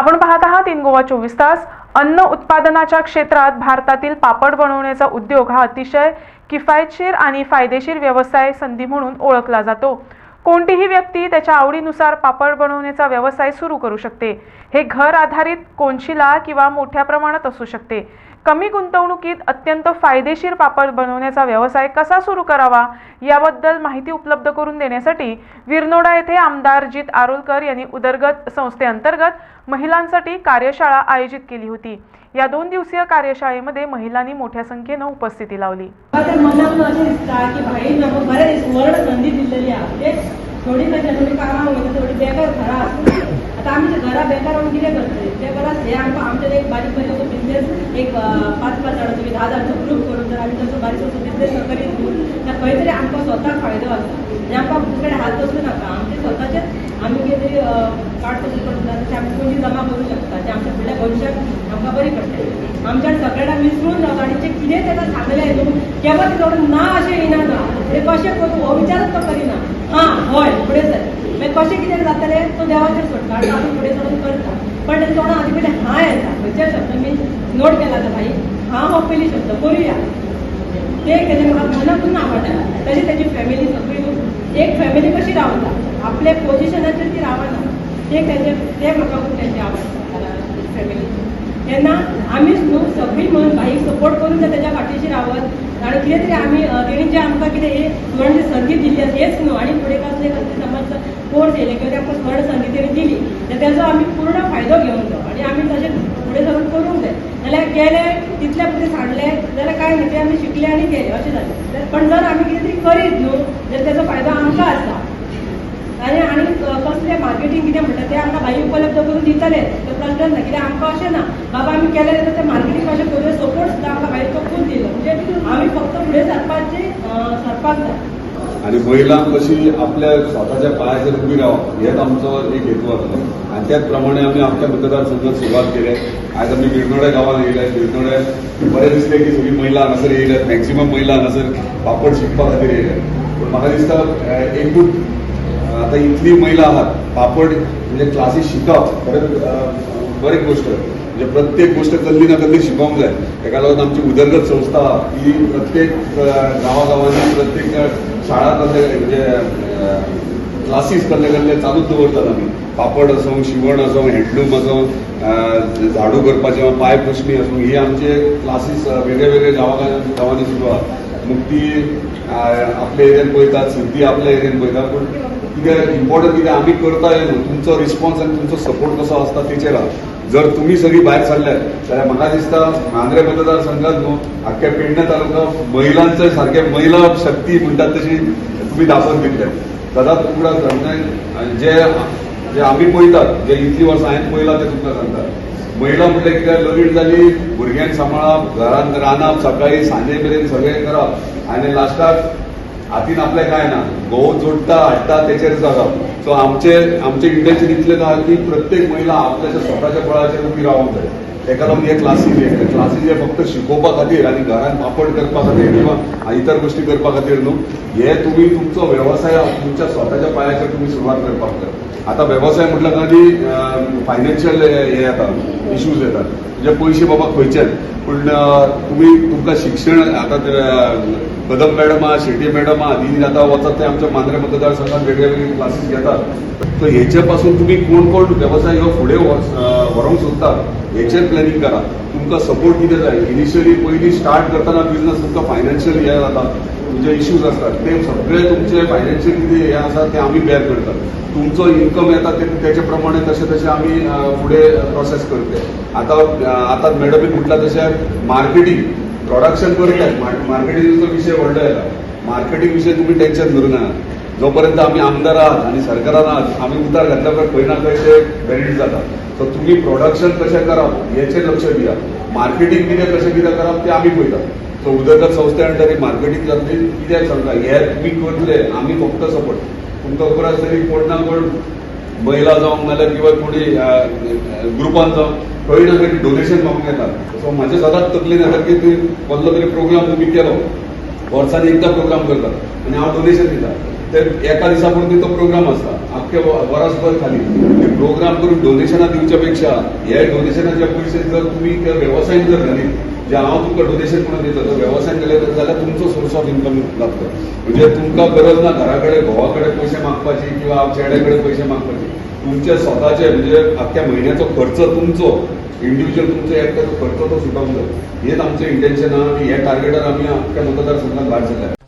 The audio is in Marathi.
आपण पाहत आहात इन गोवा चोवीस तास. अन्न उत्पादनाच्या क्षेत्रात भारतातील पापड बनवण्याचा उद्योग हा अतिशय किफायतशीर आणि फायदेशीर व्यवसाय संधी म्हणून ओळखला जातो. कोणतीही व्यक्ती त्याच्या आवडीनुसार पापड बनवण्याचा व्यवसाय सुरू करू शकते. हे घर आधारित कोनशिला किंवा मोठ्या प्रमाणात असू शकते. कमी गुंतवणुकीत अत्यंत फायदेशीर पापड बनवण्याचा व्यवसाय कसा सुरू करावा याबद्दल माहिती उपलब्ध करून देण्यासाठी विरनोडा येथे आमदार जित आरोलकर यांनी उदरगत संस्थेअंतर्गत महिलांसाठी कार्यशाळा आयोजित केली होती. या दोन दिवसीय कार्यशाळेमध्ये महिलांनी मोठ्या संख्येनं उपस्थिती लावली. थोडी कशें थोडी कामां वयता थोडी बेकार घरां आसता आतां आमी घरा बेकार रावन कितें करतले ते. परस हे आमकां आमचे एक बारीक बारीक असो बिझनेस एक पांच पाच पाच जाणांचो धा जाणांचो ग्रूप करून जर आमी तसो बारीक असो बिझनेस करीत न्हू तर खंय तरी आमकां स्वताक फायदो आसा म्हणजे आमकां दुसरे हात दवरूं नाका. आमचे स्वताचेच आमी कितें तरी पाठ कसो करता तशें आमी कोणी जमा करूं शकता. ते आमच्या फुडल्या भविश्याक आमकां बरी पडटलें आमच्या सगळ्यांना मिसळून रावता आणि जे कितें ताका सांगलें न्हू केव्हा ते सोडून ना अशें येना ना कशें करूं? हो विचारच तो करिना हां हय फुडें सर मागीर कशें कितें जातलें तो देवाचेर सोडटा आनी आमी फुडें सोडून करता. पण तें तोंडां आदी कडेन हां येता खंयच्या शब्द मी नोट केला तर भाई हां हो पयलीं शब्द करुया ते केले म्हाका मनाकून आवडटा तशी तेजी फॅमिली सगळी एक फॅमिली कशी रावता आपल्या पोजिशनाचेर ती रावना ते तेजे ते म्हाका खूब तेंचे आवडटा फॅमिली तेन्ना आमीच न्हू सगळी म्हणून भाईक सपोर्ट करून ते तेच्या फाटीशी रावत आनी कितें तरी आमी तेणी जे आमकां म्हणजे संगीत दिल्ली असते. हेच न्हू आनी फुडें कसले कसले समज कोर्स येयले किंवा त्या आमकां स्वर्ण संदी दिली. तर तेजो आमी पूर्ण फायदो घेवंक जाय आनी आमी तशें फुडें सरून करूंक जाय नाल्यार गेले तितले पुरते सांडले. जाल्यार काय न्ही ते आमी शिकले आनी गेले. अशें जालें पण जर आमी कितें तरी करीत न्हू जाल्यार तेजो फायदो आमकां आसा आनी आनी कसलें मार्केटींग कितें म्हणटा तें आमकां भाई उपलब्ध करून दितले. तो प्रश्न ना कित्याक आमकां अशें ना बाबा आमी केलें जाल्यार तें मार्केटींग कशें करूं सपोर्ट सुद्दां आमकां भाई तो खूब दिलो. म्हणजे आमी फक्त फुडें सरपाची सरपाक जाय आणि महिला कशी आपल्या स्वतःच्या पायाचेर उभी रावप हेच आमचो एक हेतू आसलो आणि त्याच प्रमाणे आम्ही आमच्या मतदारसंघात सुरुवात केली. आज आम्ही गिरनोड्या गावात येयले गिरनोड्या बरें दिसलें की सगळी महिला हांगासर येयल्यात मॅक्सिमम महिला हांगासर पापड शिकपा खातीर येयल्यात पूण म्हाका दिसता एकूच आता इतली महिला आहात पापड म्हणजे क्लासीस शिकप खरेंच अं, गोष्ट. म्हणजे प्रत्येक गोष्ट कल्ली ना कसली शिकोवंक जाय तेका लागून आमची उदरगत संस्था आहा, ही प्रत्येक अं, गांवागांवांनी प्रत्येक शाळा कसले म्हणजे क्लासीस कसले कसले चालूच दवरतात आमी पापड आसूं शिवण आसूं हँडलूम आसूं झाडू करपाचें पांय पुसणी आसूं ही आमचे क्लासीस वेगळे वेगळे गांवा गांवांनी सुरू आहा मुक्ती ती आपल्या एरियेन पळयतात सिद्धी आपल्या एरियेन पळयतात पूण कितें इम्पॉर्टंट कितें आमी करता हे न्हू तुमचो रिस्पॉन्स आनी तुमचो सपोर्ट कसो आसता तेचेर आहा जर तुम्ही सगळी भायर सरल्यात जाल्यार म्हाका दिसता मांद्रे मतदारसंघात न्हू आख्ख्या पेडणे तालुका महिलांचो सारखे महिला शक्ती म्हणटात तशी तुम्ही दाखोवन दितले सदांच तुमकां सांगता जे जे आमी पळयतात जे इतली वर्सां हांवें पळयलां ते तुमकां सांगतात महिला म्हटल्यार कितें लगीण जाली भुरग्यांक सांबाळप घरांत रांदप सकाळी सांजे मेरेन सगळें करप आनी लास्टाक हातीन आपले काय ना घोव जोडटा हाडटा तेचेर जगप सो आमचे आमचे इंटेन्शन इतलें आहा की प्रत्येक महिला आपल्याच्या स्वताच्या बळाचेर उबी रावंक जाय तेका लागून हे क्लासीस हे क्लासीस हे फक्त शिकोवपा खातीर आनी घरांत पापड करपा खातीर किंवा इतर गोश्टी करपा खातीर न्हू हे तुमी तुमचो व्यवसाय तुमच्या स्वताच्या पांयाचेर तुमी सुरवात करपाक जाय. आता व्यवसाय म्हटलं कधी फायनान्शियल हे येतात इश्यूज येतात. म्हणजे पयशे बाबा खंयचेच पूण तुमी तुम्ही तुमकां शिक्षण आता ते, कदम मॅडम आहा शेट्टी मॅडम आहा ती आता वचत ते आमच्या मांद्रे मतदारसंघात वेगळे वेगळे क्लासीस घेतात. तर हेचे पासून तुम्ही कोण कोण व्यवसाय हो फुडें व्हर- व्हरूंक सोदतात हेचेर प्लॅनिंग करा. तुमकां सपोर्ट कितें जाय इनिशियली पयलीं स्टार्ट करतना बिझनेस तुमकां फायनान्शियल हे जाता तुमचे इश्यूज असतात. ते सगळे तुमचे फायनान्शियल कितें हे आसा ते आमी बॅर करतात. तुमचो इन्कम येता ते तेचे प्रमाणे तशें तशें आमी फुडें प्रोसेस करते आतां आता आतां मॅडमीन म्हटलां तशें मार्केटींग प्रोडक्शन करतात मार्केटिंगचो विशय व्हडलो येता मार्केटींग विशय तुमी टेन्शन धरूं नाका. जोपर्यंत आमी आमदार आहात आनी सरकारान आहात आमी उतार घातल्यावर पळय खंय ना खंय ते बेनिफीट जाता सो तुमी प्रोडक्शन कशें करप हेचेर लक्ष दियात मार्केटींग कितें कशें कितें करप तें आमी पळयतात सो उदरगत संस्थे अंडर मार्केटींग जातली कित्याक सांगता हे तुमी करतले आमी फक्त सपोर्ट तुमकां खबर तरी कोण ना कोण महिला जावं नाल्यार किंवा कोणी ग्रुपान जावं खंय ना खंय डोनेशन मागूंक येतात सो म्हाजें सदांच तकलेन येता की तुवें कसलो तरी प्रोग्राम तुमी केलो हो. वर्सान एकदा प्रोग्राम करतात आनी हांव डोनेशन दिता ते एका दिसा तो प्रोग्राम आसता अख्ख्या व- वरसभर खाली. प्रोग्राम करून डोनेशनां दिवच्या पेक्षा हे डोनेशनाचे पयशे जर तुम्ही त्या व्यवसायान जर घाली जे हांव तुमकां डोनेशन म्हणून दिता तर केले तर जाल्यार तुमचो सोर्स ऑफ इन्कम लागतो. म्हणजे तुमकां गरज ना घरा कडेन घोवा कडेन पयशे मागपाची किंवा चेड्या कडेन पयशे मागपाचे. तुमचे स्वताचे म्हणजे अख्ख्या म्हयन्याचो खर्च तुमचो इंडिव्हिज्युअल तुमचो एकट्याचो खर्च तो सुटोवंक जाय हेच आमचें इंटेन्शन आहा आनी हे टार्गेटार आमी अख्ख्या मतदारसंघात भायर सरल्या